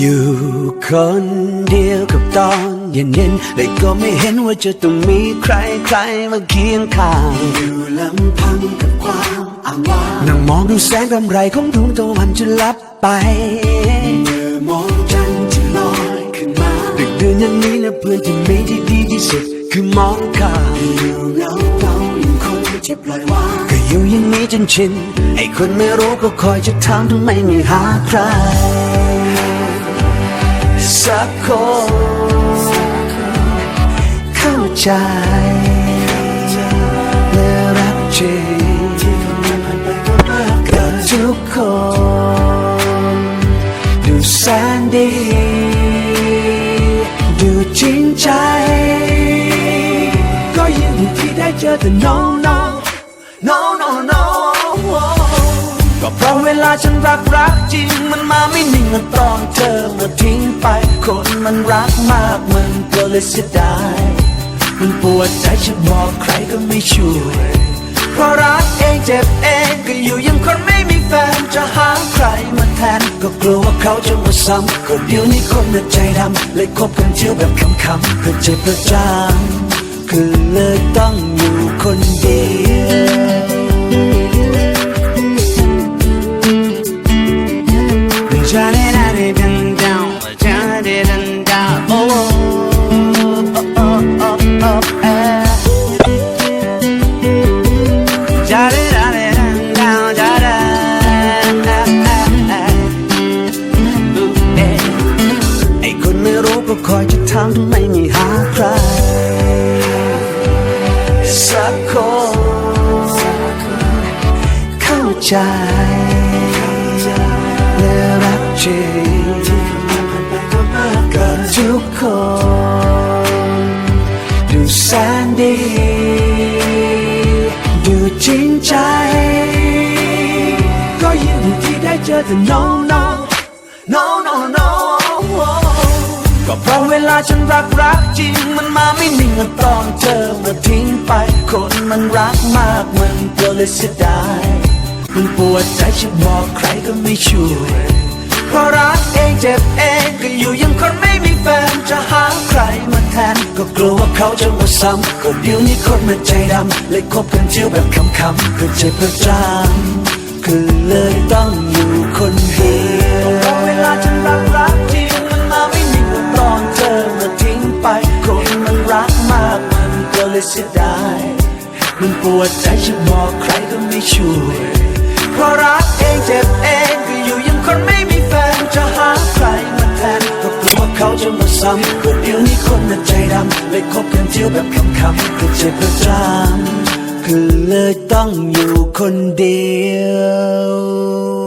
อยู่คนเดียวกับตอนเย็นๆแต่ก็ไม่เห็นว่าจะต้องมีใครใครๆมาเคียงข้างอยู่ลำพังกับความอ้างว้างนั่งมองดูแสงกำไรของดวงตะวันจะลับไปเมื่อมองจันทร์ที่ลอยขึ้นมาดึกเดือนอย่างนี้นะเพื่อนที่มีที่ดีที่สุดคือมองข้ามอยู่เงาเงาอย่างคนเจ็บปล่อยวางก็อยู่อย่างนี้จนชินไอ้คนไม่รู้ก็คอยจะถามทำไมไม่หาใคร สักคนเข้าใจและรักจริงกับทุกคน ดูแสนดี ดูจริงใจ ก็ยินดีที่ได้เจอแต่ no no no no no ก็เพราะเวลาฉันรักรักจริง มันมาไม่นิ่งมือนตอนเธอหมดทิ้งไป คนมันรักมากมันก็เลยเสียดาย มันปวดใจจะบอกใครก็ไม่ช่วยเพราะรักเองเจ็บเองก็อยู่ยังคนไม่มีแฟนจะหาใครมาแทน ก็กลัวว่าเขาจะมาซ้ำก็เดี๋ยวนี้คนน่ะใจดำเลยคบกันเที่ยวแบบคำๆเพื่อเจ็บประจำคือเลยต้องอยู่คนเดียว ก็คอยจะทำไมไม่หาใครสักคนเข้าใจและรักจริงกับทุกคนดูแสนดีดูจริงใจ ก็ยินดีที่ได้เจอแต่ no no no ลาฉันรักรักจริง มันมาไม่นิ่งอนตอนเธอมาทิ้งไป คนมันรักมากมันก็เลยเสียดายมันปวดใจจะบอกใครก็ไม่ช่วยเพราะรักเองเจ็บเองก็อยู่ยังคนไม่มีแฟนจะหาใครมาแทน ก็กลัวว่าเขาจะมาซ้ำก็เดี๋ยวนี้คนมันใจดำเลยคบกันเที่ยวแบบคำๆก็เจ็บประจำคือเลยต้อง เสียดายมันปวดใจจะบอกใครก็ไม่ช่วย เพราะรักเองเจ็บเองก็อยู่ยังคนไม่มีแฟนจะหาใครมาแทนก็กลัวเขาจะมาซ้ำก็เดี๋ยวนี้คนมันใจดำเลยคบกันเที่ยวแบบคำๆก็เจ็บประจำคือเลยต้องอยู่คนเดียว